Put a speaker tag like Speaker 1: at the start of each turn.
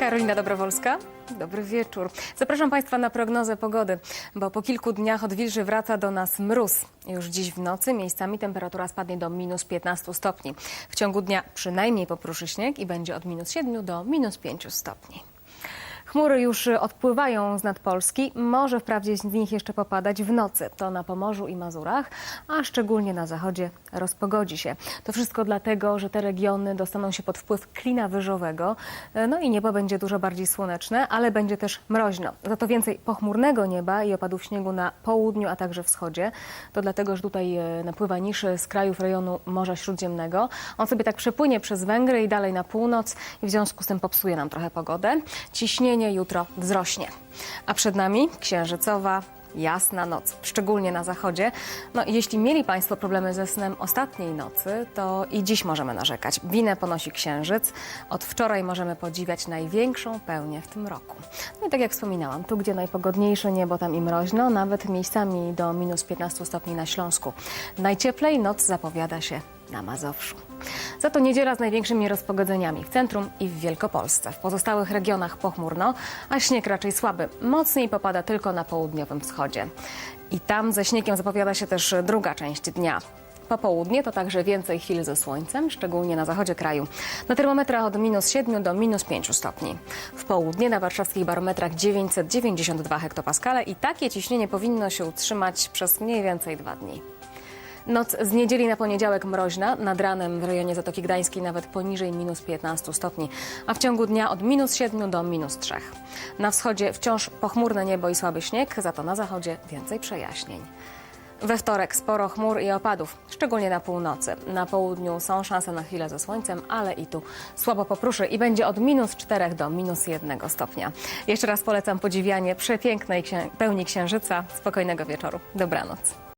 Speaker 1: Karolina Dobrowolska. Dobry wieczór. Zapraszam Państwa na prognozę pogody, bo po kilku dniach od wilży wraca do nas mróz. Już dziś w nocy miejscami temperatura spadnie do minus 15 stopni. W ciągu dnia przynajmniej popruszy śnieg i będzie od minus 7 do minus 5 stopni. Chmury już odpływają z nad Polski. Może wprawdzie z nich jeszcze popadać w nocy. To na Pomorzu i Mazurach, a szczególnie na zachodzie rozpogodzi się. To wszystko dlatego, że te regiony dostaną się pod wpływ klina wyżowego. No i niebo będzie dużo bardziej słoneczne, ale będzie też mroźno. Za to więcej pochmurnego nieba i opadów śniegu na południu, a także wschodzie. To dlatego, że tutaj e, napływa niszy z krajów rejonu Morza Śródziemnego. On sobie tak przepłynie przez Węgry i dalej na północ i w związku z tym popsuje nam trochę pogodę. Ciśnienie jutro wzrośnie. A przed nami księżycowa, jasna noc, szczególnie na zachodzie. No jeśli mieli Państwo problemy ze snem ostatniej nocy, to i dziś możemy narzekać. Winę ponosi księżyc. Od wczoraj możemy podziwiać największą pełnię w tym roku. No i tak jak wspominałam, tu gdzie najpogodniejsze niebo, tam i mroźno, nawet miejscami do minus 15 stopni na Śląsku. Najcieplej noc zapowiada się na Mazowszu. Za to niedziela z największymi rozpogodzeniami w centrum i w Wielkopolsce. W pozostałych regionach pochmurno, a śnieg raczej słaby. Mocniej popada tylko na południowym wschodzie. I tam ze śniegiem zapowiada się też druga część dnia. Popołudnie to także więcej chwil ze słońcem, szczególnie na zachodzie kraju. Na termometrach od minus 7 do minus 5 stopni. W południe na warszawskich barometrach 992 hektopaskale i takie ciśnienie powinno się utrzymać przez mniej więcej dwa dni. Noc z niedzieli na poniedziałek mroźna, nad ranem w rejonie Zatoki Gdańskiej nawet poniżej minus 15 stopni, a w ciągu dnia od minus 7 do minus 3. Na wschodzie wciąż pochmurne niebo i słaby śnieg, za to na zachodzie więcej przejaśnień. We wtorek sporo chmur i opadów, szczególnie na północy. Na południu są szanse na chwilę ze słońcem, ale i tu słabo popruszy i będzie od minus 4 do minus 1 stopnia. Jeszcze raz polecam podziwianie przepięknej księ- pełni księżyca. Spokojnego wieczoru. Dobranoc.